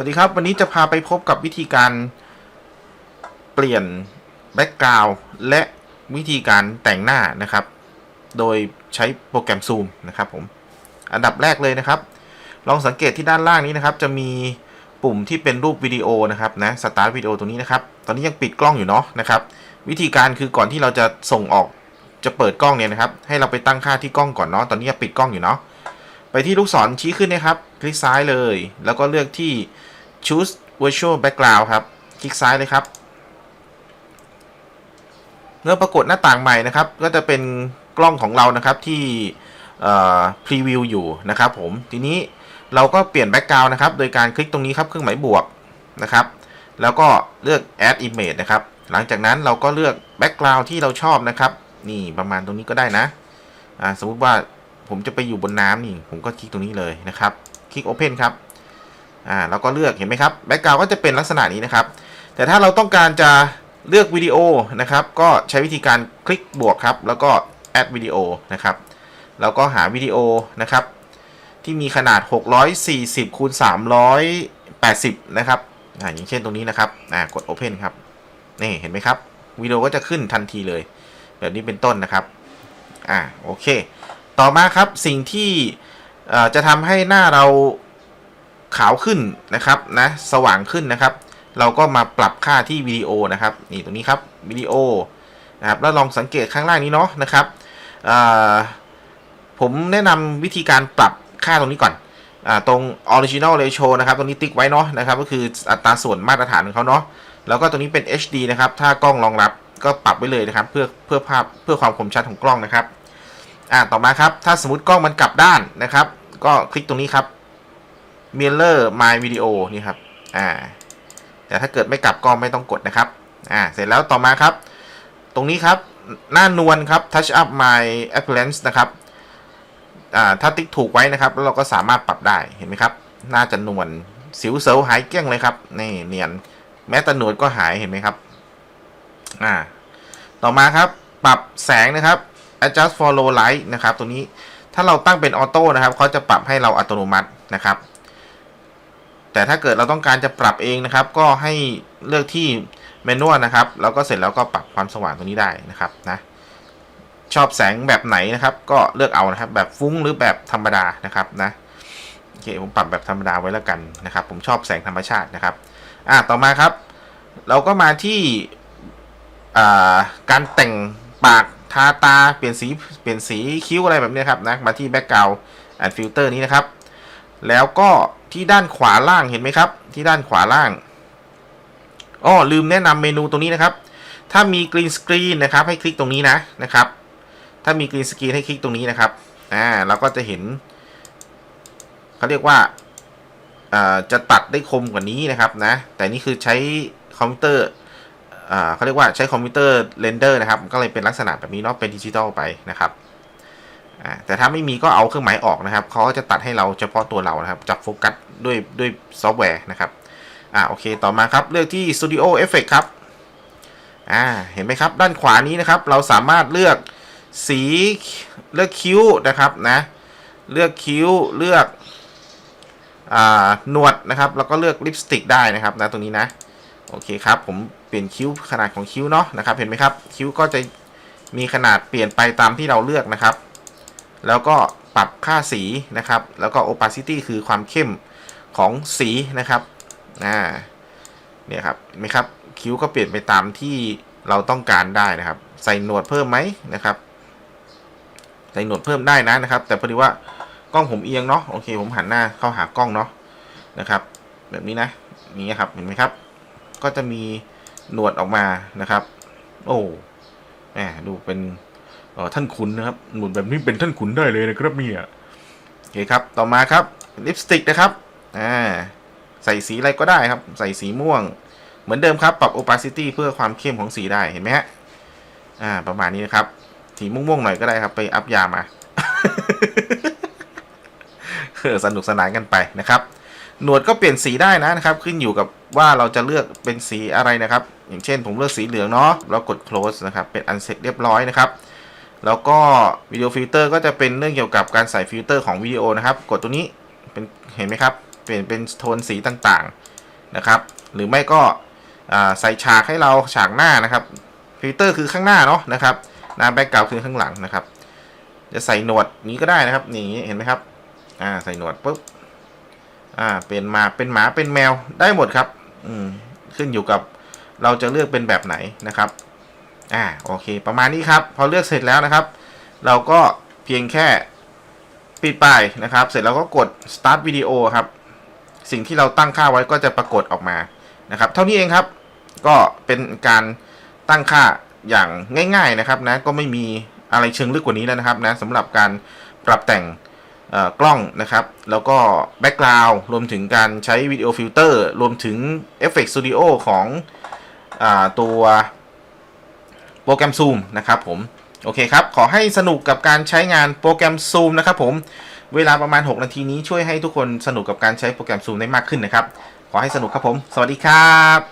วัสดีครับวันนี้จะพาไปพบกับวิธีการเปลี่ยนแบ็กกราวด์และวิธีการแต่งหน้านะครับ โดยใช้โปรแกรม Zoom นะครับผมอันดับแรกเลยนะครับ ลองสังเกตที่ด้านล่างนี้นะครับ จะมีปุ่มที่เป็นรูปวิดีโอนะครับนะสตาร์ทวิดีโอตรงนี้นะครับ ตอนนี้ยังปิดกล้องอยู่เนาะนะครับ วิธีการคือก่อนที่เราจะส่งออกจะเปิดกล้องเนี่ยนะครับ ให้เราไปตั้งค่าที่กล้องก่อนเนาะตอนนี้ปิดกล้องอยู่เนาะ ไปที่ลูกศรชี้ขึ้นนะครับ คลิกซ้ายเลย แล้วก็เลือกที่ choose virtual background ครับ คลิกซ้ายเลยครับ เมื่อปรากฏหน้าต่างใหม่นะครับ ก็จะเป็นกล้องของเรานะครับที่พรีวิวอยู่นะครับผม ทีนี้เราก็เปลี่ยนแบ็กกราวน์นะครับ โดยการคลิกตรงนี้ครับเครื่องหมายบวกนะครับ แล้วก็เลือก add image นะครับ หลังจากนั้นเราก็เลือกแบ็กกราวน์ที่เราชอบนะครับ นี่ประมาณตรงนี้ก็ได้นะ สมมุติว่า ผมจะไปอยู่บนน้ำนี่ ผมก็คลิกตรงนี้เลยนะครับ คลิก Open ครับ อ่าแล้วก็เลือกเห็นไหมครับแบ็กกราวก็จะเป็นลักษณะนี้นะครับ แต่ถ้าเราต้องการจะเลือกวิดีโอนะครับ ก็ใช้วิธีการคลิกบวกครับ แล้วก็ add วิดีโอนะครับ แล้วก็หาวิดีโอนะครับ ที่มีขนาด 640คูณ380 นะครับอ่าอย่างเช่นตรงนี้นะครับอ่ากด Open ครับนี่เห็นไหมครับวิดีโอก็จะขึ้นทันทีเลย แบบนี้เป็นต้นนะครับ อ่าโอเค ต่อมาครับสิ่งที่จะทำให้หน้าเราขาวขึ้นนะครับนะสว่างขึ้นนะครับ เราก็มาปรับค่าที่วิดีโอนะครับนี่ตรงนี้ครับวิดีโอนะครับแล้วลองสังเกตข้างล่างนี้เนาะนะครับผมแนะนำวิธีการปรับค่าตรงนี้ก่อนอตรง original ratio นะครับตรงนี้ติ๊กไว้เนาะนะครับก็คืออัตราส่วนมาตรฐานของเขาเนาะแล้วก็ตรงนี้เป็น HD นะครับ ถ้ากล้องรองรับก็ปรับไว้เลยนะครับ เพื่อเพื่อภาพเพื่อความคมชัดของกล้องนะครับ อ่าต่อมาครับ ถ้าสมมติกล้องมันกลับด้านนะครับ ก็คลิกตรงนี้ครับ mirror my video นี่ครับอ่าแต่ถ้าเกิดไม่กลับก็ไม่ต้องกดนะครับอ่าเสร็จแล้วต่อมาครับ ตรงนี้ครับหน้านวลครับ touch up my appearance นะครับอ่าถ้าติ๊กถูกไว้นะครับแล้วเราก็สามารถปรับได้เห็นไหมครับ น่าจะนวลสิวเซลหายเกลี้ยงเลยครับนี่เนียนแม้แต่หนวดก็หายเห็นไหมครับอ่าต่อมาครับปรับแสงนะครับ adjust for low light นะครับตัวนี้ถ้าเราตั้งเป็นออโต้นะครับเขาจะปรับให้เราอัตโนมัตินะครับ แต่ถ้าเกิดเราต้องการจะปรับเองนะครับ ก็ให้เลือกที่เมนูนะครับ แล้วก็เสร็จแล้วก็ปรับความสว่างตรงนี้ได้นะครับนะชอบแสงแบบไหนนะครับ ก็เลือกเอานะครับ แบบฟุ้งหรือแบบธรรมดานะครับนะโอเคผมปรับแบบธรรมดาไว้แล้วกันนะครับ ผมชอบแสงธรรมชาตินะครับอ่าต่อมาครับ เราก็มาที่การแต่งปาก ทาตาเปลี่ยนสีเปลี่ยนสีคิ้วอะไรแบบนี้ครับนะมาที่แบ็กกราวด์แอดฟิลเตอร์นี้นะครับ แล้วก็ที่ด้านขวาล่างเห็นไหมครับ ที่ด้านขวาล่างอ๋อลืมแนะนำเมนูตรงนี้นะครับ ถ้ามีกรีนสกรีนนะครับ ให้คลิกตรงนี้นะนะครับ ถ้ามีกรีนสกรีนให้คลิกตรงนี้นะครับอ่าเราก็จะเห็นเขาเรียกว่าจะตัดได้คมกว่านี้นะครับนะ แต่นี่คือใช้คอมพิวเตอร์ เขาเรียกว่าใช้คอมพิวเตอร์เรนเดอร์นะครับก็เลยเป็นลักษณะแบบนี้เนาะเป็นดิจิตอลไปนะครับแต่ถ้าไม่มีก็เอาเครื่องหมายออกนะครับเขาก็จะตัดให้เราเฉพาะตัวเรานะครับจับโฟกัสด้วยด้วยซอฟต์แวร์นะครับอ่าโอเคต่อมาครับเลือกที่ Studio Effect ครับอ่าเห็นไหมครับด้านขวานี้นะครับเราสามารถเลือกสีเลือกคิ้วนะครับนะเลือกคิ้วเลือกอ่าหนวดนะครับแล้วก็เลือกลิปสติกได้นะครับนะตรงนี้นะ โอเคครับ ผมเปลี่ยนคิ้วขนาดของคิ้วเนาะนะครับ เห็นไหมครับ คิ้วก็จะมีขนาดเปลี่ยนไปตามที่เราเลือกนะครับ แล้วก็ปรับค่าสีนะครับ แล้วก็ opacity คือความเข้มของสีนะครับอ่าเนี่ยครับเห็นไหมครับ คิ้วก็เปลี่ยนไปตามที่เราต้องการได้นะครับ ใส่หนวดเพิ่มไหมนะครับ ใส่หนวดเพิ่มได้นะนะครับ แต่พอดีว่ากล้องผมเอียงเนาะโอเค ผมหันหน้าเข้าหากล้องเนาะนะครับ แบบนี้นะนี่ครับเห็นไหมครับ ก็จะมีหนวดออกมานะครับ โอ้แหมดูเป็นท่านขุนนะครับหนวดแบบนี้เป็นท่านขุนได้เลยนะครับเนี่ยโอเคครับต่อมาครับลิปสติกนะครับอ่าใส่สีอะไรก็ได้ครับ ใส่สีม่วง เหมือนเดิมครับ ปรับ opacity เพื่อความเข้มของสีได้เห็นไหมฮะอ่าประมาณนี้นะครับสีม่วงๆหน่อยก็ได้ครับ ไปอัพยามาสนุกสนานกันไปนะครับ หนวดก็เปลี่ยนสีได้นะนะครับ ขึ้นอยู่กับว่าเราจะเลือกเป็นสีอะไรนะครับ อย่างเช่นผมเลือกสีเหลืองเนาะเรากด close นะครับ เป็นอันเสร็จเรียบร้อยนะครับแล้วก็วิดีโอฟิลเตอร์ก็จะเป็นเรื่องเกี่ยวกับการใส่ฟิลเตอร์ของวิดีโอนะครับ กดตัวนี้เป็นเห็นไหมครับ เปลี่ยนเป็นโทนสีต่างๆนะครับ หรือไม่ก็ใส่ฉากให้เราฉากหน้านะครับ ฟิลเตอร์คือข้างหน้าเนาะนะครับหน้าแบ็กกราวคือข้างหลังนะครับ จะใส่หนวดนี้ก็ได้นะครับนี่เห็นไหมครับอ่าใส่หนวดปุ๊บ อ่า เป็นมาเป็นหมาเป็นแมวได้หมดครับ อืม ขึ้นอยู่กับเราจะเลือกเป็นแบบไหนนะครับ อ่า โอเค ประมาณนี้ครับ พอเลือกเสร็จแล้วนะครับ เราก็เพียงแค่ปิดไปนะครับ เสร็จแล้วก็กด start video ครับ สิ่งที่เราตั้งค่าไว้ก็จะปรากฏออกมานะครับ เท่านี้เองครับ ก็เป็นการตั้งค่าอย่างง่าย ๆนะครับนะ ก็ไม่มีอะไรเชิงลึกกว่านี้แล้วนะครับนะสำหรับการปรับแต่ง กล้องนะครับ แล้วก็แบ็กกราวด์รวมถึงการใช้วิดีโอฟิลเตอร์รวมถึง Effect Studio ของอตัวโปรแกรม Zoom นะครับผม โอเคครับ ขอให้สนุกกับการใช้งานโปรแกรม Zoom นะครับผม เวลาประมาณ 6 นาทีนี้ช่วยให้ทุกคนสนุกกับการใช้โปรแกรม Zoom ได้มากขึ้นนะครับ ขอให้สนุกครับผม สวัสดีครับ